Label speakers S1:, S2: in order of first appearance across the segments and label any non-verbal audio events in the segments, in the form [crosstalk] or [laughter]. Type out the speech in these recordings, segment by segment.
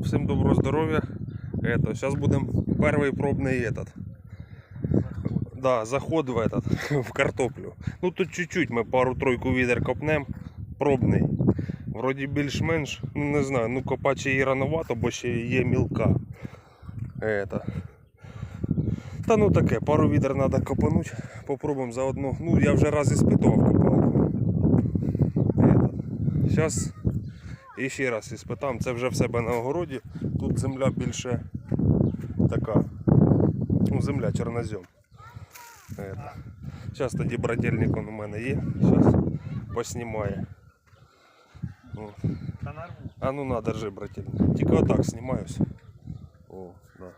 S1: Всім доброго здоров'я. Это, сейчас будем первый пробный этот. Да, заход в этот, в [laughs] картоплю. Ну тут чуть-чуть ми пару-тройку відер копнем. Пробний. Вроді більш-менш, ну не знаю, ну копати ще її рановато, бо ще є мілка. Это. Та ну таке, пару відер треба копануть. Попробуємо заодно. Ну я вже раз іспитував копалку. Зараз і ще раз іспитам. Це вже в себе на огороді. Тут земля більше така. Ну, земля чорнозем. Зараз тоді брательник он у мене є. Зараз поснімає. А ну на, держи, брательник. Тільки отак знімаюсь. О, да.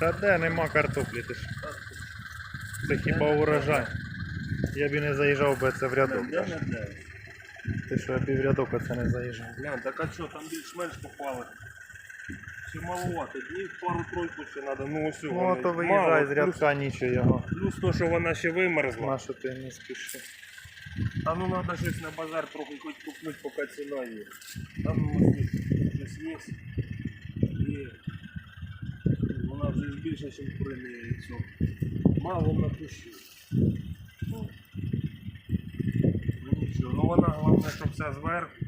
S2: Та де нема картоплі, ти ж. Це хіба урожай. Я б і не заїжджав би це в рядок.
S1: Де не де?
S2: Ти що я б і в рядок оце не заїжджав.
S1: Глянь, так а що, там більш-менш попали. Чи маловато? Днів пару-тройку ще треба. Ну ось
S2: Ну то виїжджай з рядка нічого його.
S1: Плюс то, що вона ще вимерзла.
S2: На що ти не спіши.
S1: А ну треба щось на базар трохи хоч купнути, поки ціна є. Там ну, ось щось є. Вона вже більше, ніж при цього. Мало на кущі. Ну Ну, ну вона головне, щоб вся зверху,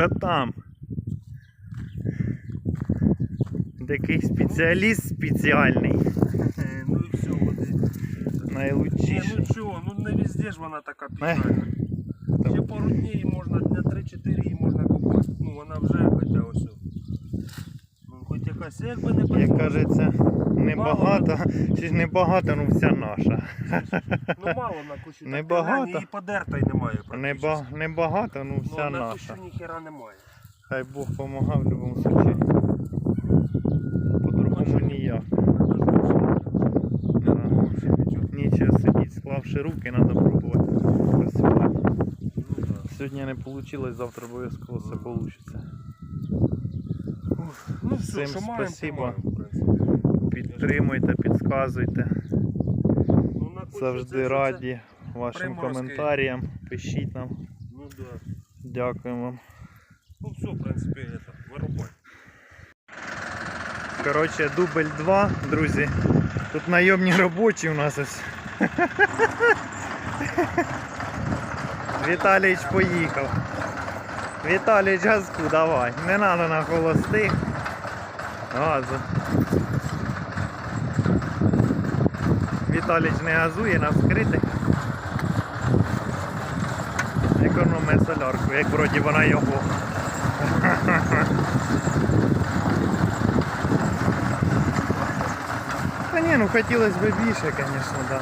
S2: Ти ж там. такий спеціаліст спеціальний. [laughs]
S1: Ну і все, от. Ні,
S2: Найлучший.
S1: ну чого, ну не везде ж вона така
S2: Е.
S1: печальна. Ще пару днів можна, дня 3-4 її можна купити. Ну вона вже хоча ось. Ну хоч якась, якби не
S2: Як
S1: прикол.
S2: кажеться, Небагато, чи ж небагато, ну вся наша.
S1: Ну мало на кущі.
S2: Небагато.
S1: Її подерта й немає.
S2: Неба, небагато, ну вся
S1: ну, на кущі
S2: наша.
S1: ніхера немає.
S2: Хай Бог помагав в будь-якому случаю. По-другому ніяк. Да. Нічого сидіть, склавши руки, треба пробувати. працювати.
S1: Ну.
S2: Сьогодні не вийшло, завтра обов'язково все вийде.
S1: Ну все,
S2: Всім
S1: що маємо, то
S2: спасибо.
S1: маємо, в принципі.
S2: Підтримуйте, підказуйте.
S1: Ну, це
S2: Завжди раді вашим коментарям. Пишіть нам.
S1: це- Ну да.
S2: Дякуємо вам.
S1: Ну все, в принципі, вирубай.
S2: Коротше, дубль 2, друзі. Тут найомні робочі у нас ось. [laughs] Віталійч поїхав. Віталійч газку давай. Не треба на холостих. Газу. Віталіч не газує на вскритих. Економить солярку, як вроді вона його. [laughs] Та ні, ну хотілося б більше, звісно, да.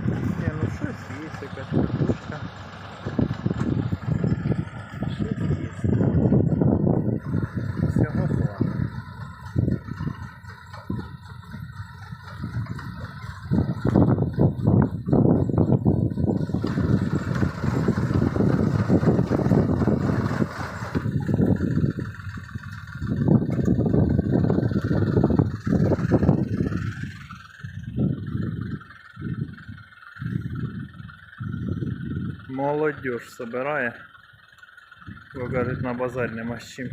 S2: Ні, ну щось є, якась картошка. Щось є. Всього плану. Молодежь собирає. Бо на базар нема з чим.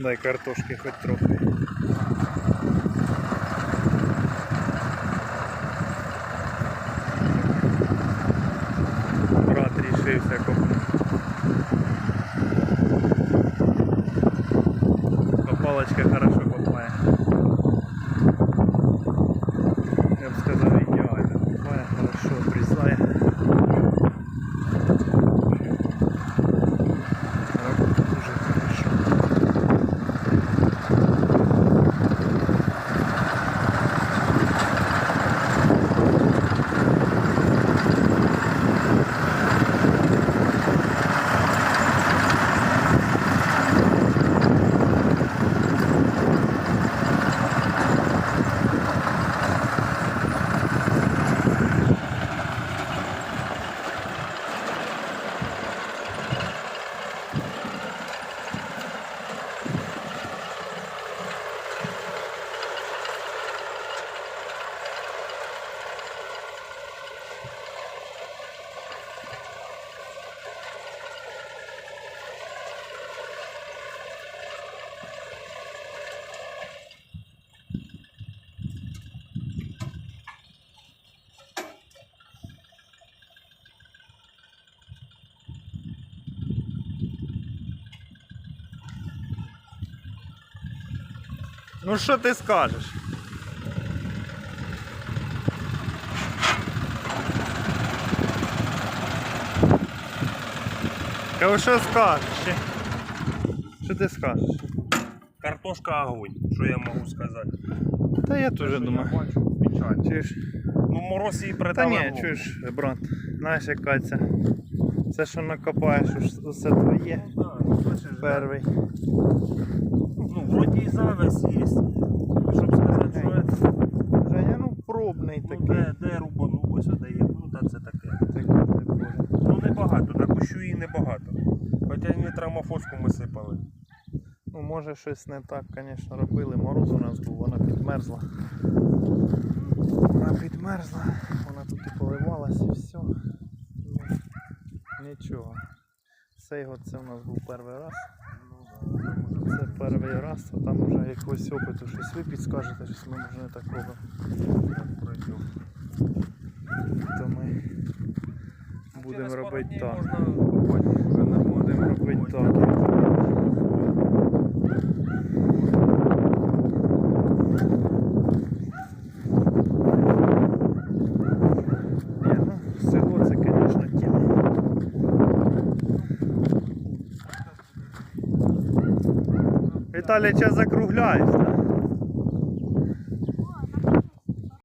S2: Дай картошки хоч трохи. Ну що ти скажеш? Кажу, що скажеш? Що ти скажеш?
S1: Картошка огонь, що я можу сказати.
S2: Та я теж думаю.
S1: Я бачу, печаль.
S2: Чуєш?
S1: Ну мороз її
S2: Та ні, чуєш, брат, знаєш яка це. Все, що накопаєш, усе твоє.
S1: Ну, ну, да.
S2: Перший.
S1: І завес є. Щоб сказати, що це,
S2: Женя, ну пробний
S1: ну,
S2: такий.
S1: де, де рубану, ось де є, ну та це таке.
S2: Такий, такий.
S1: Ну небагато, на кущу її небагато. Хоча й не травмофоску ми сипали.
S2: Ну, може щось не так, звісно, робили. Мороз у нас був, вона підмерзла.
S1: Вона підмерзла.
S2: Вона тут і поливалась і все. Ну, нічого. Год це у нас був перший раз. Це перший раз, а там вже якогось опиту щось ви підскажете, щось ми вже не так робимо. То ми будемо робити так. Будемо робити так. Ні, ну, село це, звісно, тема. Віталій, час закругляєш.